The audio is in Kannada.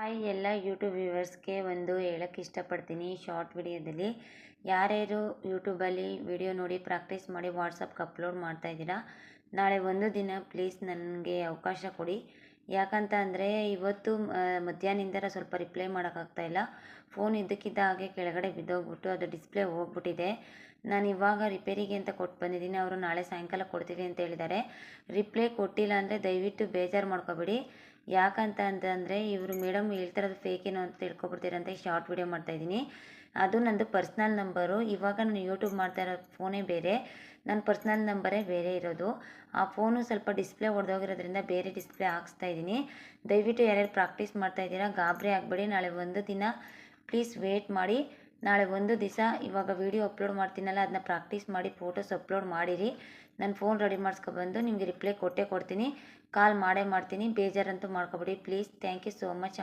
ಹಾಯ್ ಎಲ್ಲ ಯೂಟ್ಯೂಬ್ ವ್ಯೂವರ್ಸ್ಗೆ ಒಂದು ಹೇಳಕ್ಕೆ ಇಷ್ಟಪಡ್ತೀನಿ. ಶಾರ್ಟ್ ವಿಡಿಯೋದಲ್ಲಿ ಯಾರ್ಯಾರು ಯೂಟ್ಯೂಬಲ್ಲಿ ವಿಡಿಯೋ ನೋಡಿ ಪ್ರಾಕ್ಟೀಸ್ ಮಾಡಿ ವಾಟ್ಸಪ್ಗೆ ಅಪ್ಲೋಡ್ ಮಾಡ್ತಾ ಇದ್ದೀರಾ, ನಾಳೆ ಒಂದು ದಿನ ಪ್ಲೀಸ್ ನನಗೆ ಅವಕಾಶ ಕೊಡಿ. ಯಾಕಂತ ಅಂದರೆ ಇವತ್ತು ಮಧ್ಯಾಹ್ನದಿಂದ ಸ್ವಲ್ಪ ರಿಪ್ಲೈ ಮಾಡೋಕ್ಕಾಗ್ತಾ ಇಲ್ಲ. ಫೋನ್ ಇದ್ದಕ್ಕಿದ್ದ ಹಾಗೆ ಕೆಳಗಡೆ ಬಿದ್ದೋಗ್ಬಿಟ್ಟು ಅದು ಡಿಸ್ಪ್ಲೇ ಹೋಗ್ಬಿಟ್ಟಿದೆ. ನಾನು ಇವಾಗ ರಿಪೇರಿಗೆ ಅಂತ ಕೊಟ್ಟು ಬಂದಿದ್ದೀನಿ. ಅವರು ನಾಳೆ ಸಾಯಂಕಾಲ ಕೊಡ್ತೀವಿ ಅಂತ ಹೇಳಿದ್ದಾರೆ. ರಿಪ್ಲೈ ಕೊಟ್ಟಿಲ್ಲ ಅಂದರೆ ದಯವಿಟ್ಟು ಬೇಜಾರು ಮಾಡ್ಕೋಬೇಡಿ. ಯಾಕಂತ ಅಂತಂದರೆ ಇವರು ಮೇಡಮ್ ಹೇಳ್ತಿರೋದು ಫೇಕ್ ಏನೋ ಅಂತ ತಿಳ್ಕೊಬಿಡ್ತೀರಂತ ಶಾರ್ಟ್ ವಿಡಿಯೋ ಮಾಡ್ತಾಯಿದ್ದೀನಿ ಅದು ನಂದು ಪರ್ಸ್ನಲ್ ನಂಬರು ಇವಾಗ ನಾನು ಯೂಟ್ಯೂಬ್ ಮಾಡ್ತಾ ಇರೋ ಫೋನೇ ಬೇರೆ. ನನ್ನ ಪರ್ಸ್ನಲ್ ನಂಬರೇ ಬೇರೆ ಇರೋದು. ಆ ಫೋನು ಸ್ವಲ್ಪ ಡಿಸ್ಪ್ಲೇ ಹೊಡೆದೋಗಿರೋದ್ರಿಂದ ಬೇರೆ ಡಿಸ್ಪ್ಲೇ ಹಾಕ್ಸ್ತಾ ಇದ್ದೀನಿ. ದಯವಿಟ್ಟು ಯಾರ್ಯಾರು ಪ್ರಾಕ್ಟೀಸ್ ಮಾಡ್ತಾ ಇದ್ದೀರಾ, ಗಾಬರಿ ಆಗಬೇಡಿ. ನಾಳೆ ಒಂದು ದಿನ ಪ್ಲೀಸ್ ವೇಟ್ ಮಾಡಿ. ನಾಳೆ ಒಂದು ದಿವಸ ಇವಾಗ ವೀಡಿಯೋ ಅಪ್ಲೋಡ್ ಮಾಡ್ತೀನಲ್ಲ ಅದನ್ನ ಪ್ರಾಕ್ಟೀಸ್ ಮಾಡಿ ಫೋಟೋಸ್ ಅಪ್ಲೋಡ್ ಮಾಡಿರಿ. ನನ್ನ ಫೋನ್ ರೆಡಿ ಮಾಡಿಸ್ಕೊಬಂದು ನಿಮಗೆ ರಿಪ್ಲೈ ಕೊಟ್ಟೇ ಕೊಡ್ತೀನಿ. ಕಾಲ್ ಮಾಡೇ ಮಾಡ್ತೀನಿ, ಬೇಜಾರಂತೂ ಮಾಡ್ಕೊಬಿಡಿ. Please thank you so much